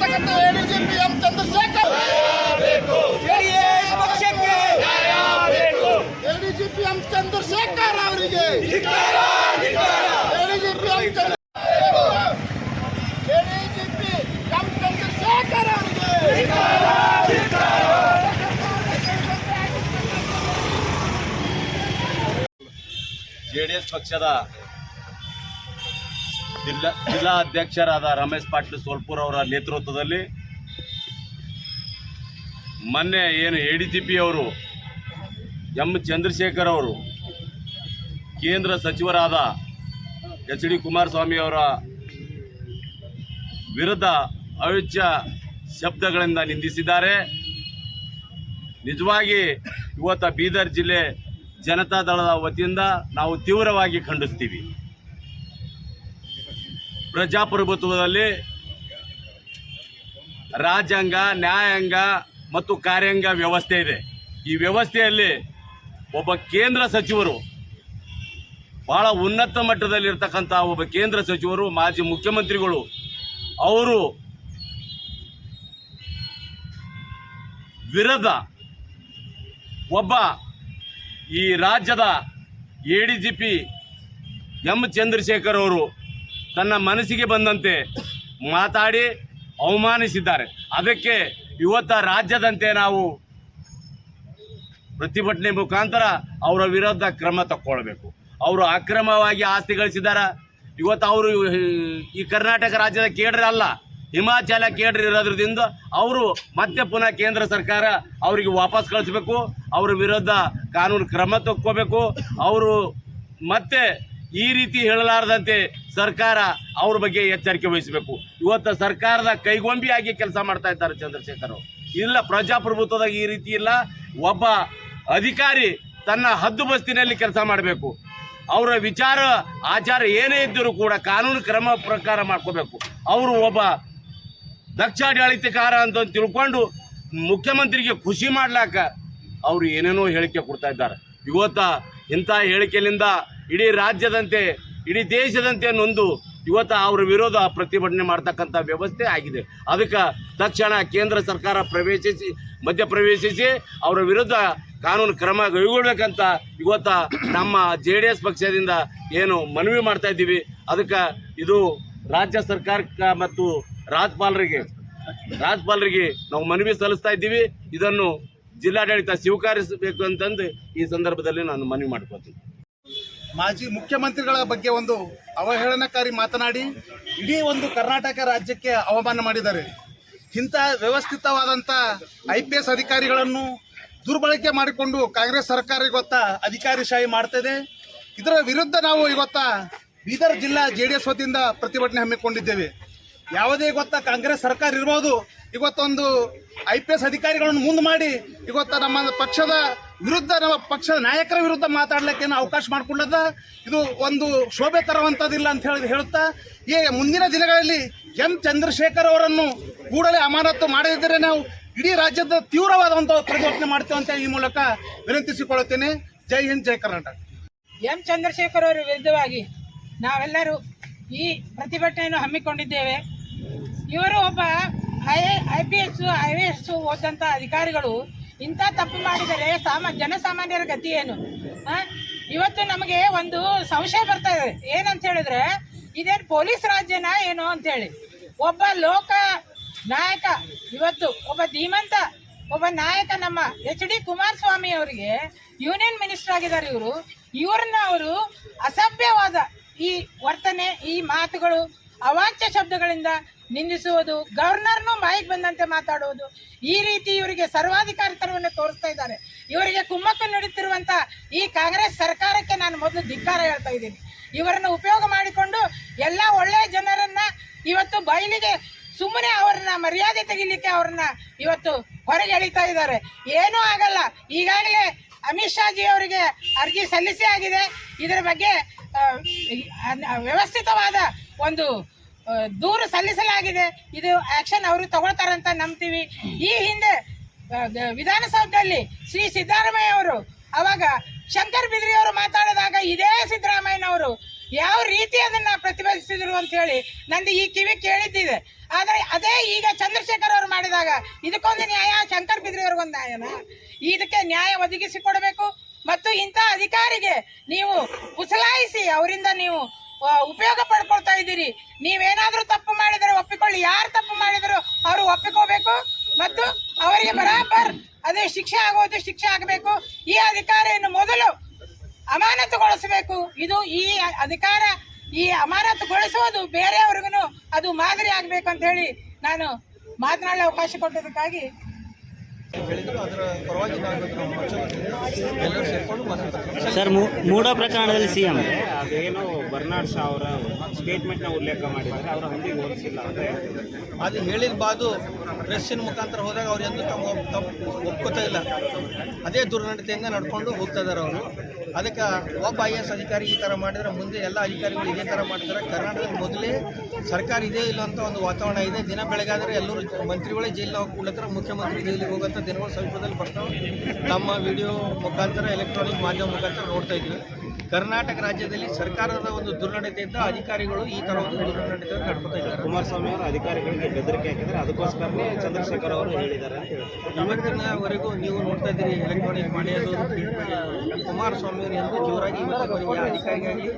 ಕೈಗೊಂಬೆ ಆಗಿರ್ತಕ್ಕಂಥ ADGP M Chandrashekhar JDS ಪಕ್ಷಕ್ಕೆ ADGP M Chandrashekhar ಅವರಿಗೆ ADGP M Chandra ADGP M Chandrashekhar ಅವರಿಗೆ ಜೆ ಡಿ ಎಸ್ ಪಕ್ಷದ ಜಿಲ್ಲಾ ಜಿಲ್ಲಾ ಅಧ್ಯಕ್ಷರಾದ ರಮೇಶ್ ಪಾಟೀಲ್ ಸೋಲ್ಪುರ್ ಅವರ ನೇತೃತ್ವದಲ್ಲಿ ಮೊನ್ನೆ ಏನು ಎ ಡಿ ಜಿ ಪಿ ಅವರು, ಎಂ ಚಂದ್ರಶೇಖರ್ ಅವರು, ಕೇಂದ್ರ ಸಚಿವರಾದ ಎಚ್ ಡಿ ಕುಮಾರಸ್ವಾಮಿ ಅವರ ವಿರುದ್ಧ ಅವಿಚ್ಯ ಶಬ್ದಗಳಿಂದ ನಿಂದಿಸಿದ್ದಾರೆ. ನಿಜವಾಗಿ ಇವತ್ತು ಬೀದರ್ ಜಿಲ್ಲೆ ಜನತಾ ದಳದ ವತಿಯಿಂದ ನಾವು ತೀವ್ರವಾಗಿ ಖಂಡಿಸ್ತೀವಿ. ಪ್ರಜಾಪ್ರಭುತ್ವದಲ್ಲಿ ರಾಜ್ಯಾಂಗ ನ್ಯಾಯಾಂಗ ಮತ್ತು ಕಾರ್ಯಾಂಗ ವ್ಯವಸ್ಥೆ ಇದೆ. ಈ ವ್ಯವಸ್ಥೆಯಲ್ಲಿ ಒಬ್ಬ ಕೇಂದ್ರ ಸಚಿವರು ಬಹಳ ಉನ್ನತ ಮಟ್ಟದಲ್ಲಿರ್ತಕ್ಕಂಥ ಒಬ್ಬ ಕೇಂದ್ರ ಸಚಿವರು, ಮಾಜಿ ಮುಖ್ಯಮಂತ್ರಿಗಳು, ಅವರು ವಿರುದ್ಧ ಒಬ್ಬ ಈ ರಾಜ್ಯದ A D G P M Chandrashekhar ಅವರು ತನ್ನ ಮನಸ್ಸಿಗೆ ಬಂದಂತೆ ಮಾತಾಡಿ ಅವಮಾನಿಸಿದ್ದಾರೆ. ಅದಕ್ಕೆ ಇವತ್ತ ರಾಜ್ಯದಂತೆ ನಾವು ಪ್ರತಿಭಟನೆ ಮುಖಾಂತರ ಅವರ ವಿರುದ್ಧ ಕ್ರಮ ತಕ್ಕೊಳ್ಬೇಕು. ಅವರು ಅಕ್ರಮವಾಗಿ ಆಸ್ತಿ ಗಳಿಸಿದಾರ ಇವತ್ತು ಅವರು ಈ ಕರ್ನಾಟಕ ರಾಜ್ಯದ ಕೇಡ್ರ ಅಲ್ಲ, ಹಿಮಾಚಲ ಕೇಡ್ರಿ ಇರೋದ್ರಿಂದ ಅವರು ಮತ್ತೆ ಪುನಃ ಕೇಂದ್ರ ಸರ್ಕಾರ ಅವರಿಗೆ ವಾಪಸ್ ಕಳಿಸ್ಬೇಕು. ಅವರ ವಿರುದ್ಧ ಕಾನೂನು ಕ್ರಮ ತಕ್ಕೋಬೇಕು ಅವರು ಮತ್ತೆ ಈ ರೀತಿ ಹೇಳಲಾರದಂತೆ ಸರ್ಕಾರ ಅವ್ರ ಬಗ್ಗೆ ಎಚ್ಚರಿಕೆ ವಹಿಸಬೇಕು. ಇವತ್ತು ಸರ್ಕಾರದ ಕೈಗೊಂಬಿಯಾಗಿ ಕೆಲಸ ಮಾಡ್ತಾ ಇದ್ದಾರೆ ಚಂದ್ರಶೇಖರ್ ಇಲ್ಲ, ಪ್ರಜಾಪ್ರಭುತ್ವದಾಗ ಈ ರೀತಿ ಇಲ್ಲ. ಒಬ್ಬ ಅಧಿಕಾರಿ ತನ್ನ ಹದ್ದು ಬಸ್ತಿನಲ್ಲಿ ಕೆಲಸ ಮಾಡಬೇಕು. ಅವರ ವಿಚಾರ, ಆಚಾರ ಏನೇ ಇದ್ದರೂ ಕೂಡ ಕಾನೂನು ಕ್ರಮ ಪ್ರಕಾರ ಮಾಡ್ಕೋಬೇಕು. ಅವರು ಒಬ್ಬ ದಕ್ಷಾಡಳಿತಕಾರ ಅಂತ ತಿಳ್ಕೊಂಡು ಮುಖ್ಯಮಂತ್ರಿಗೆ ಖುಷಿ ಮಾಡ್ಲಾಕ ಅವರು ಏನೇನೋ ಹೇಳಿಕೆ ಕೊಡ್ತಾ ಇದ್ದಾರೆ. ಇವತ್ತ ಇಂಥ ಹೇಳಿಕೆಯಿಂದ ಇಡೀ ರಾಜ್ಯದಂತೆ, ಇಡೀ ದೇಶದಂತೆ ನೊಂದು ಇವತ್ತು ಅವರ ವಿರೋಧ ಪ್ರತಿಭಟನೆ ಮಾಡ್ತಕ್ಕಂಥ ವ್ಯವಸ್ಥೆ ಆಗಿದೆ. ಅದಕ್ಕೆ ತಕ್ಷಣ ಕೇಂದ್ರ ಸರ್ಕಾರ ಪ್ರವೇಶಿಸಿ ಮಧ್ಯಪ್ರವೇಶಿಸಿ ಅವರ ವಿರುದ್ಧ ಕಾನೂನು ಕ್ರಮ ಕೈಗೊಳ್ಬೇಕಂತ ಇವತ್ತು ನಮ್ಮ ಜೆ ಡಿ ಎಸ್ ಪಕ್ಷದಿಂದ ಏನು ಮನವಿ ಮಾಡ್ತಾ ಇದ್ದೀವಿ. ಅದಕ್ಕೆ ಇದು ರಾಜ್ಯ ಸರ್ಕಾರಕ್ಕೆ ಮತ್ತು ರಾಜ್ಯಪಾಲರಿಗೆ ರಾಜ್ಯಪಾಲರಿಗೆ ನಾವು ಮನವಿ ಸಲ್ಲಿಸ್ತಾ ಇದ್ದೀವಿ. ಇದನ್ನು ಜಿಲ್ಲಾಡಳಿತ ಸ್ವೀಕರಿಸಬೇಕು ಅಂತಂದು ಈ ಸಂದರ್ಭದಲ್ಲಿ ನಾನು ಮನವಿ ಮಾಡ್ಕೋತೀನಿ. ಮಾಜಿ ಮುಖ್ಯಮಂತ್ರಿಗಳ ಬಗ್ಗೆ ಒಂದು ಅವಹೇಳನಕಾರಿ ಮಾತನಾಡಿ, ಇಡೀ ಒಂದು ಕರ್ನಾಟಕ ರಾಜ್ಯಕ್ಕೆ ಅವಮಾನ ಮಾಡಿದ್ದಾರೆ. ಇಂಥ ವ್ಯವಸ್ಥಿತವಾದಂಥ ಐ ಪಿ ಎಸ್ ಅಧಿಕಾರಿಗಳನ್ನು ದುರ್ಬಳಕೆ ಮಾಡಿಕೊಂಡು ಕಾಂಗ್ರೆಸ್ ಸರ್ಕಾರ ಇವತ್ತ ಅಧಿಕಾರಿಶಾಹಿ ಮಾಡ್ತಿದೆ. ಇದರ ವಿರುದ್ಧ ನಾವು ಇವತ್ತ ಬೀದರ್ ಜಿಲ್ಲಾ ಜೆ ಡಿ ಎಸ್ ವತಿಯಿಂದ ಪ್ರತಿಭಟನೆ ಹಮ್ಮಿಕೊಂಡಿದ್ದೇವೆ. ಯಾವುದೇ ಗೊತ್ತಾ ಕಾಂಗ್ರೆಸ್ ಸರ್ಕಾರ ಇರ್ಬೋದು, ಇವತ್ತೊಂದು ಐ ಪಿ ಎಸ್ ಅಧಿಕಾರಿಗಳನ್ನು ಮುಂದೆ ಮಾಡಿ, ಇವತ್ತ ನಮ್ಮ ಪಕ್ಷದ ವಿರುದ್ಧ ನಮ್ಮ ಪಕ್ಷದ ನಾಯಕರ ವಿರುದ್ಧ ಮಾತಾಡ್ಲಿಕ್ಕೆ ಅವಕಾಶ ಮಾಡಿಕೊಂಡದ? ಇದು ಒಂದು ಶೋಭೆ ತರುವಂಥದ್ದಿಲ್ಲ ಅಂತ ಹೇಳಿ ಹೇಳುತ್ತಾ? ಈ ಮುಂದಿನ ದಿನಗಳಲ್ಲಿ ಎಂ ಚಂದ್ರಶೇಖರ್ ಅವರನ್ನು ಕೂಡಲೇ ಅಮಾನತು ಮಾಡದಿದ್ದರೆ ನಾವು ಇಡೀ ರಾಜ್ಯದ ತೀವ್ರವಾದಂಥ ಪ್ರತಿಭಟನೆ ಮಾಡ್ತೇವೆ ಅಂತ ಈ ಮೂಲಕ ವಿನಂತಿಸಿಕೊಳ್ಳುತ್ತೇನೆ. ಜೈ ಹಿಂದ್, ಜೈ ಕರ್ನಾಟಕ. ಎಂ ಚಂದ್ರಶೇಖರ್ ಅವರ ವಿರುದ್ಧವಾಗಿ ನಾವೆಲ್ಲರೂ ಈ ಪ್ರತಿಭಟನೆಯನ್ನು ಹಮ್ಮಿಕೊಂಡಿದ್ದೇವೆ. ಇವರು ಒಬ್ಬ I I P S, I A S ಓದಂಥ ಅಧಿಕಾರಿಗಳು ಇಂಥ ತಪ್ಪು ಮಾಡಿದರೆ ಸಾಮ, ಜನಸಾಮಾನ್ಯರ ಗತಿ ಏನು? ಇವತ್ತು ನಮಗೆ ಒಂದು ಸಂಶಯ ಬರ್ತಾ ಇದೆ. ಏನಂತ ಹೇಳಿದ್ರೆ ಇದೇನು ಪೊಲೀಸ್ ರಾಜ್ಯನ ಏನು ಅಂತೇಳಿ ಒಬ್ಬ ಲೋಕ ನಾಯಕ ಇವತ್ತು, ಒಬ್ಬ ಧೀಮಂತ, ಒಬ್ಬ ನಾಯಕ ನಮ್ಮ ಎಚ್ ಡಿ ಕುಮಾರಸ್ವಾಮಿ ಅವರಿಗೆ ಯೂನಿಯನ್ ಮಿನಿಸ್ಟರ್ ಆಗಿದ್ದಾರೆ ಇವರು. ಇವ್ರನ್ನ ಅವರು ಅಸಭ್ಯವಾದ ಈ ವರ್ತನೆ, ಈ ಮಾತುಗಳು, ಅವಾಚ್ಯ ಶಬ್ದಗಳಿಂದ ನಿಂದಿಸುವುದು. ಗವರ್ನರ್ನು ಬಾಯಿಗೆ ಬಂದಂತೆ ಮಾತಾಡುವುದು. ಈ ರೀತಿ ಇವರಿಗೆ ಸರ್ವಾಧಿಕಾರಿತನವನ್ನು ತೋರಿಸ್ತಾ ಇದ್ದಾರೆ. ಇವರಿಗೆ ಕುಮ್ಮಕ್ಕು ನೀಡುತ್ತಿರುವಂತ ಈ ಕಾಂಗ್ರೆಸ್ ಸರ್ಕಾರಕ್ಕೆ ನಾನು ಮೊದಲು ಧಿಕ್ಕಾರ ಹೇಳ್ತಾ ಇದ್ದೀನಿ. ಇವರನ್ನು ಉಪಯೋಗ ಮಾಡಿಕೊಂಡು ಎಲ್ಲ ಒಳ್ಳೆಯ ಜನರನ್ನ ಇವತ್ತು ಬಯಲಿಗೆ ಸುಮ್ಮನೆ ಅವರನ್ನ ಮರ್ಯಾದೆ ತೆಗಿಲಿಕ್ಕೆ ಅವ್ರನ್ನ ಇವತ್ತು ಹೊರಗೆ ಎಳಿತಾ ಇದ್ದಾರೆ. ಏನೂ ಆಗಲ್ಲ. ಈಗಾಗಲೇ ಅಮಿತ್ ಶಾಜಿ ಅವರಿಗೆ ಅರ್ಜಿ ಸಲ್ಲಿಸಿ ಆಗಿದೆ. ಇದರ ಬಗ್ಗೆ ವ್ಯವಸ್ಥಿತವಾದ ಒಂದು ದೂರು ಸಲ್ಲಿಸಲಾಗಿದೆ. ಇದು ಆಕ್ಷನ್ ಅವರು ತಗೊಳ್ತಾರಂತ ನಂಬ್ತೀವಿ. ಈ ಹಿಂದೆ ವಿಧಾನಸೌಧದಲ್ಲಿ ಶ್ರೀ ಸಿದ್ದರಾಮಯ್ಯ ಅವರು, ಅವಾಗ ಶಂಕರ್ ಬಿದ್ರಿ ಅವರು ಮಾತಾಡಿದಾಗ ಇದೇ ಸಿದ್ದರಾಮಯ್ಯನವರು ಯಾವ ರೀತಿ ಅದನ್ನ ಪ್ರತಿಭಟಿಸಿದ್ರು ಅಂತ ಹೇಳಿ ನಂದು ಈ ಕಿವಿ ಕೇಳಿದ್ದಿದೆ. ಆದ್ರೆ ಅದೇ ಈಗ ಚಂದ್ರಶೇಖರ್ ಅವರು ಮಾಡಿದಾಗ ಇದಕ್ಕೊಂದು ನ್ಯಾಯ, ಶಂಕರ್ ಬಿದ್ರಿ ಅವ್ರಿಗೊಂದು ನ್ಯಾಯನ? ಇದಕ್ಕೆ ನ್ಯಾಯ ಒದಗಿಸಿ ಕೊಡಬೇಕು. ಮತ್ತು ಇಂಥ ಅಧಿಕಾರಿಗೆ ನೀವು ಉಸಲಾಯಿಸಿ ಅವರಿಂದ ನೀವು ಉಪಯೋಗ ಪಡ್ಕೊಳ್ತಾ ಇದ್ದೀರಿ. ನೀವೇನಾದ್ರೂ ತಪ್ಪು ಮಾಡಿದರೆ ಒಪ್ಪಿಕೊಳ್ಳಿ. ಯಾರು ತಪ್ಪು ಮಾಡಿದ್ರು ಅವರು ಒಪ್ಪಿಕೋಬೇಕು. ಮತ್ತು ಅವರಿಗೆ ಬರಾಬರ್ ಅದೇ ಶಿಕ್ಷೆ ಆಗೋದು, ಶಿಕ್ಷೆ ಆಗಬೇಕು. ಈ ಅಧಿಕಾರಿಯನ್ನು ಮೊದಲು ಅಮಾನತುಗೊಳಿಸಬೇಕು. ಇದು ಈ ಅಧಿಕಾರ, ಈ ಅಮಾನತುಗೊಳಿಸುವುದು ಬೇರೆಯವ್ರಿಗೂ ಅದು ಮಾದರಿ ಆಗಬೇಕು ಅಂತ ಹೇಳಿ ನಾನು ಮಾತನಾಡಲು ಅವಕಾಶ ಕೊಟ್ಟದಕ್ಕಾಗಿ ಹೇಳಿದ್ರು ಅದರ ಪರವಾಗಿ ನಾವು ನಮ್ಮ ಎಲ್ಲರೂ ಸೇರಿಕೊಂಡು ಮನವಿ ಸರ್ ಮೂಡೋ ಪ್ರಕರಣದಲ್ಲಿ ಸಿಎಂ ಅದೇನೋ ಬರ್ನಾಡ್ ಶಾ ಅವರ ಸ್ಟೇಟ್ಮೆಂಟ್ನ ಉಲ್ಲೇಖ ಮಾಡಿದ್ದಾರೆ. ಅವರ ಹಂದಿಗೆ ಹೋಲಿಸಿಲ್ಲ ಅಂದರೆ ಅದು ಹೇಳಿರ್ಬಾದು ಪ್ರೆಸ್ಸಿನ ಮುಖಾಂತರ ಹೋದಾಗ ಅವ್ರು ಎಂದು ತಮ್ಮ ತಪ್ಪು ಒಪ್ಕೋತಾ ಇಲ್ಲ. ಅದೇ ದುರ್ನಡತೆಯಿಂದ ನಡ್ಕೊಂಡು ಹೋಗ್ತಾ ಇದ್ದಾರೆ ಅವರು. ಅದಕ್ಕೆ ಒಬ್ಬ ಐ ಎಸ್ ಅಧಿಕಾರಿ ಈ ಥರ ಮಾಡಿದ್ರೆ ಮುಂದೆ ಎಲ್ಲ ಅಧಿಕಾರಿಗಳು ಇದೇ ಥರ ಮಾಡ್ತಾರೆ. ಕರ್ನಾಟಕದ ಮೊದಲೇ ಸರ್ಕಾರ ಇದೇ ಇಲ್ಲ ಅಂತ ಒಂದು ವಾತಾವರಣ ಇದೆ. ದಿನ ಬೆಳಗಾದರೆ ಎಲ್ಲರೂ ಮಂತ್ರಿಗಳೇ ಜೈಲಿನ ಹೋಗಿ ಕೂಡ್ಲತ್ತರ ಮುಖ್ಯಮಂತ್ರಿ ಜೈಲಿಗೆ ಹೋಗೋಂಥ ದಿನಗಳು ಸಮೀಪದಲ್ಲಿ ಬರ್ತಾವೆ. ನಮ್ಮ ವಿಡಿಯೋ ಮುಖಾಂತರ ಎಲೆಕ್ಟ್ರಾನಿಕ್ ಮಾಧ್ಯಮ ಮುಖಾಂತರ ನೋಡ್ತಾ ಇದ್ವಿ ಕರ್ನಾಟಕ ರಾಜ್ಯದಲ್ಲಿ ಸರ್ಕಾರದ ಒಂದು ದುರ್ನಡತೆಯಿಂದ ಅಧಿಕಾರಿಗಳು ಈ ತರ ಒಂದು ದುರ್ನಡತೆಯನ್ನು ನಡ್ಕೊತಾ ಇದ್ದಾರೆ. ಕುಮಾರಸ್ವಾಮಿ ಅವರು ಅಧಿಕಾರಿಗಳಿಗೆ ಬೆದರಿಕೆ ಹಾಕಿದ್ರೆ ಅದಕ್ಕೋಸ್ಕರನೇ ಚಂದ್ರಶೇಖರ್ ಅವರು ಹೇಳಿದ್ದಾರೆ ಇವತ್ತಿನವರೆಗೂ ನೀವು ನೋಡ್ತಾ ಇದ್ದೀರಿ ಎಲೆಕ್ಟ್ರಾನಿಕ್ ಮಾಡಿಯೋದು ಕುಮಾರಸ್ವಾಮಿ ಅವರು ಎಂದು ಜೋರಾಗಿ ಇವತ್ತಿನವರೆಗೆ ಯಾವ ಅಧಿಕಾರಿಗಾಗಿ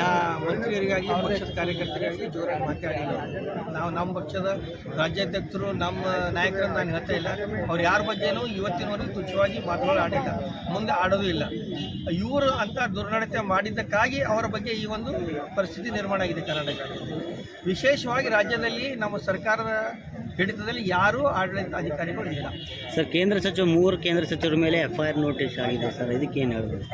ಯಾವ ಮಂತ್ರಿಯರಿಗಾಗಿ ಪಕ್ಷದ ಕಾರ್ಯಕರ್ತರಿಗಾಗಿ ಜೋರಾಗಿ ಮಾತಾಡಿಲ್ಲ ನಾವು ನಮ್ಮ ಪಕ್ಷದ ರಾಜ್ಯಾಧ್ಯಕ್ಷರು ನಮ್ಮ ನಾಯಕರನ್ನು ನಾನು ಹೇಳ್ತಾ ಇಲ್ಲ. ಅವ್ರು ಯಾರ ಬಗ್ಗೆನೂ ಇವತ್ತಿನವರೆಗೂ ತುಚ್ಛವಾಗಿ ಮಾತುಗಳು ಆಡಿಲ್ಲ. ಮುಂದೆ ಆಡೋದು ಇಲ್ಲ. ಇವರು ಅಂತ ದುರ್ನಡತೆ ಮಾಡಿದ್ದಕ್ಕಾಗಿ ಅವರ ಬಗ್ಗೆ ಈ ಒಂದು ಪರಿಸ್ಥಿತಿ ನಿರ್ಮಾಣ ಆಗಿದೆ ಕರ್ನಾಟಕ. ವಿಶೇಷವಾಗಿ ರಾಜ್ಯದಲ್ಲಿ ನಮ್ಮ ಸರ್ಕಾರದ ಹಿಡಿತದಲ್ಲಿ ಯಾರೂ ಆಡಳಿತ ಅಧಿಕಾರಿಗಳು ಇಲ್ಲ. ಸರ್ ಕೇಂದ್ರ ಸಚಿವ ಮೂವರು ಕೇಂದ್ರ ಸಚಿವರ ಮೇಲೆ ಎಫ್ ಐ ಆರ್ ನೋಟಿಸ್ ಆಗಿದೆ ಸರ್. ಇದಕ್ಕೆ ಏನು ಹೇಳ್ಬೋದು?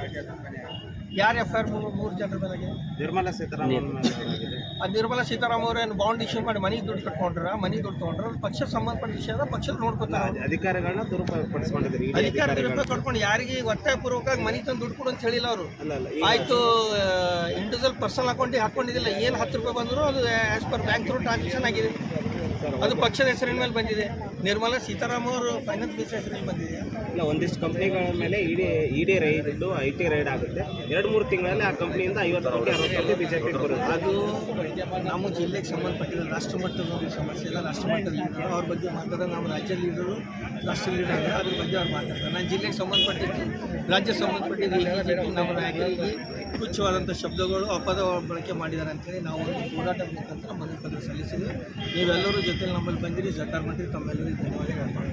ಯಾರು ಎಫ್ ಐ ಆರ್ ಮೂರು ಜನರ ಮೇಲೆ ಆಗಿದೆ? ನಿರ್ಮಲಾ ಸೀತಾರಾಮನ್ ಆಗಿದೆ. ಆ ನಿರ್ಮಲಾ ಸೀತಾರಾಮ್ ಅವರು ಏನು ಬಾಂಡ್ ಇಶ್ಯೂ ಮಾಡಿ ಮನೆಗೆ ದುಡ್ಡು ಕಟ್ಕೊಂಡ್ರ? ಮನೆಗೆ ದುಡ್ಡು ತೊಗೊಂಡ್ರ? ಪಕ್ಷ ಸಂಬಂಧಪಟ್ಟ ವಿಷಯ ಅದ ಪಕ್ಷದ ನೋಡ್ಕೊತಾರೆ ಅಧಿಕಾರಿಗಳನ್ನ ದುರುಪಯೋಗಪಡಿಸ್ಕೊಂಡಿದ್ದಾರೆ ಅಧಿಕಾರ ಅಧಿಕಾರಿಗಳನ್ನ ಕಟ್ಕೊಂಡು ಯಾರಿಗೆ ಒತ್ತಾಯಪೂರ್ವಕವಾಗಿ ಮನೆ ತಂದು ದುಡ್ಡು ಕೊಡು ಅಂತ ಹೇಳಿಲ್ಲ ಅವರು. ಆಯಿತು ಇಂಡಿವಿಜುವಲ್ ಪರ್ಸನಲ್ ಅಕೌಂಟಿಗೆ ಹಾಕೊಂಡಿದ್ದಿಲ್ಲ ಏನು ಹತ್ತು ರೂಪಾಯಿ ಬಂದರೂ ಅದು as per bank through transaction ಆಗಿದೆ. ಅದು ಪಕ್ಷದ ಹೆಸರಿನ ಮೇಲೆ ಬಂದಿದೆ. ನಿರ್ಮಲಾ ಸೀತಾರಾಮ್ ಅವರು ಫೈನಾನ್ಸ್ ಮಿನಿಸ್ಟರ್ ಹೆಸರಿನ ಬಂದಿದೆ. ಇಲ್ಲ ಒಂದಿಷ್ಟು ಕಂಪ್ನಿಗಳ ಮೇಲೆ ED ED raid I T raid ಆಗುತ್ತೆ. ಎರಡು ಮೂರು ತಿಂಗಳಲ್ಲಿ ಆ ಕಂಪ್ನಿಯಿಂದ ಐವತ್ತು ಕೋಟಿ ಅರವತ್ತು ಕೋಟಿ ಬಿಜೆಪಿ ಬರುತ್ತೆ. ಅದು ನಮ್ಮ ಜಿಲ್ಲೆಗೆ ಸಂಬಂಧಪಟ್ಟಿರೋ ರಾಷ್ಟ್ರ ಮಟ್ಟದ ಒಂದು ಸಮಸ್ಯೆ ಇಲ್ಲ. ರಾಷ್ಟ್ರ ಮಟ್ಟದ ಅವ್ರ ಬಗ್ಗೆ ಮಾತಾಡೋದು ನಮ್ಮ ರಾಜ್ಯ ಲೀಡರು ರಾಷ್ಟ್ರ ಲೀಡರ್ ಅದ್ರ ಬಗ್ಗೆ ಅವ್ರು ಮಾತಾಡ್ತಾರೆ. ನಾನು ಜಿಲ್ಲೆಗೆ ಸಂಬಂಧಪಟ್ಟಿದ್ದು ರಾಜ್ಯ ಸಂಬಂಧಪಟ್ಟಿದ್ದು ನಮ್ಮ ನಾಯಕರಿಗೆ ತುಚ್ಛವಾದಂಥ ಶಬ್ದಗಳು ಅಪದ ಬಳಕೆ ಮಾಡಿದ್ದಾರೆ ಅಂತೇಳಿ ನಾವು ಒಂದು ಹೋರಾಟ ಮುಖಾಂತರ ಮನವಿ ಪತ್ರ ಸಲ್ಲಿಸಿದ್ವಿ. ನೀವೆಲ್ಲರೂ ಜೊತೆಲಿ ನಮ್ಮಲ್ಲಿ ಬಂದಿರಿ ಸರ್ಕಾರ ಮಂತ್ರಿ ತಮ್ಮೆಲ್ಲರಿಗೂ ಧನ್ಯವಾದಗಳು.